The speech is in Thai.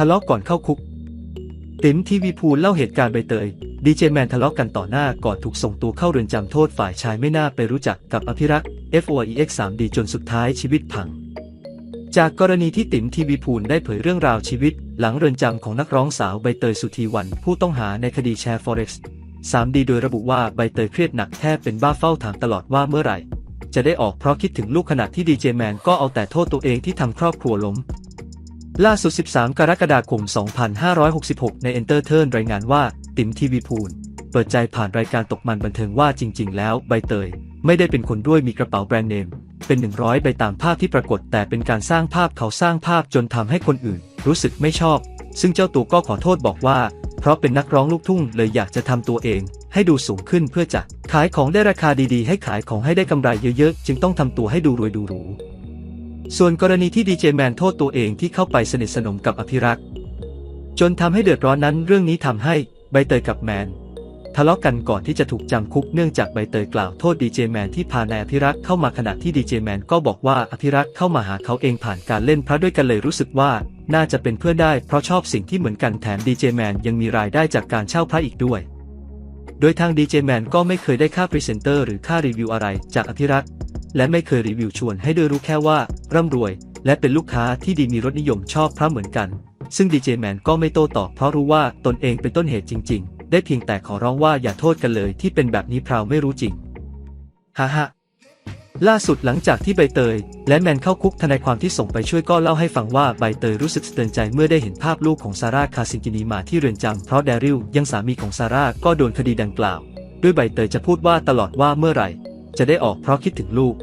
ทะเลาะก่อนเข้าคุก ติ๋มทีวีพูลเล่าเหตุการณ์ใบเตย ดีเจแมนทะเลาะกันต่อหน้าก่อนถูกส่งตัวเข้าเรือนจำโทษฝ่ายชายไม่น่าไปรู้จักกับอภิรักษ์ FOEX 3D จนสุดท้ายชีวิตพัง จากกรณีที่ติ๋มทีวีพูลได้เผยเรื่องราวชีวิต หลังเรือนจำของนักร้องสาวใบเตยสุธีวันผู้ต้องหาในคดีแชร์ Forex 3D โดยระบุว่าใบเตยเครียดหนักแทบเป็นบ้าเฝ้าถามตลอดว่าเมื่อไหร่ จะได้ออกเพราะคิดถึงลูกขณะที่ดีเจแมนก็เอาแต่โทษตัวเองที่ทำครอบครัวล้ม ล่าสุด 13 กรกฎาคม 2566 ใน Enter Turn รายงานว่า ติ๋มทีวีพูลเปิดใจผ่านรายการตกมันบันเทิงว่าจริง ๆ แล้วใบเตย ไม่ได้เป็นคนด้วยมีกระเป๋าแบรนด์เนม เป็น 100 ใบตามภาพที่ปรากฏ แต่เป็นการสร้างภาพเขาสร้างภาพจนทำให้คนอื่น รู้สึกไม่ชอบ ซึ่งเจ้าตัวก็ขอโทษบอกว่า เพราะเป็นนักร้องลูกทุ่งเลยอยากจะทำตัวเอง ให้ดูสูงขึ้นเพื่อจะขายของได้ราคาดีๆ ให้ขายของให้ได้กำไรเยอะๆ จึงต้องทำตัวให้ดูรวยดูหรู ส่วนกรณีที่ดีเจแมนโทษตัวเองที่เข้าไปสนิทสนมกับอภิรักษ์จนทำให้เดือดร้อนนั้นเรื่องนี้ทำให้ใบเตยกับแมน ทะเลาะกันก่อนที่จะถูกจำคุกเนื่องจากใบเตยกล่าวโทษดีเจแมนที่พานายอภิรักษ์เข้ามาขณะที่ดีเจแมนก็บอกว่าอภิรักษ์เข้ามาหาเขาเองผ่านการเล่นพระด้วยกันเลยรู้สึกว่าน่าจะเป็นเพื่อนได้เพราะชอบสิ่งที่เหมือนกันแถมดีเจแมนยังมีรายได้จากการเช่าพระอีกด้วย โดยทางดีเจแมนก็ไม่เคยได้ค่าพรีเซนเตอร์หรือค่ารีวิวอะไรจากอภิรักษ์ และไม่เคยรีวิวชวนให้ด้วยรู้แค่ว่า ร่ำรวย และเป็นลูกค้าที่ดีมีรสนิยมชอบพระเหมือนกัน ซึ่งดีเจแมนก็ไม่โต้ตอบเพราะรู้ว่าตนเองเป็นต้นเหตุจริง ๆ ได้เพียงแต่ขอร้องว่าอย่าโทษกันเลยที่เป็นแบบนี้พราวไม่รู้จริงฮ่าฮ่าล่าสุดหลังจากที่ใบเตย และแมนเข้าคุกทนายความที่ส่งไปช่วยก็เล่าให้ฟังว่าใบเตยรู้สึกสะเตือนใจเมื่อได้เห็นภาพลูกของซาร่าคาซินกินีมาที่เรือนจำเพราะแดริลยังสามีของซาร่าก็โดนคดีดังกล่าว ด้วยใบเตยจะพูดว่าตลอดว่าเมื่อไหร่ จะได้ออกเพราะคิดถึงลูก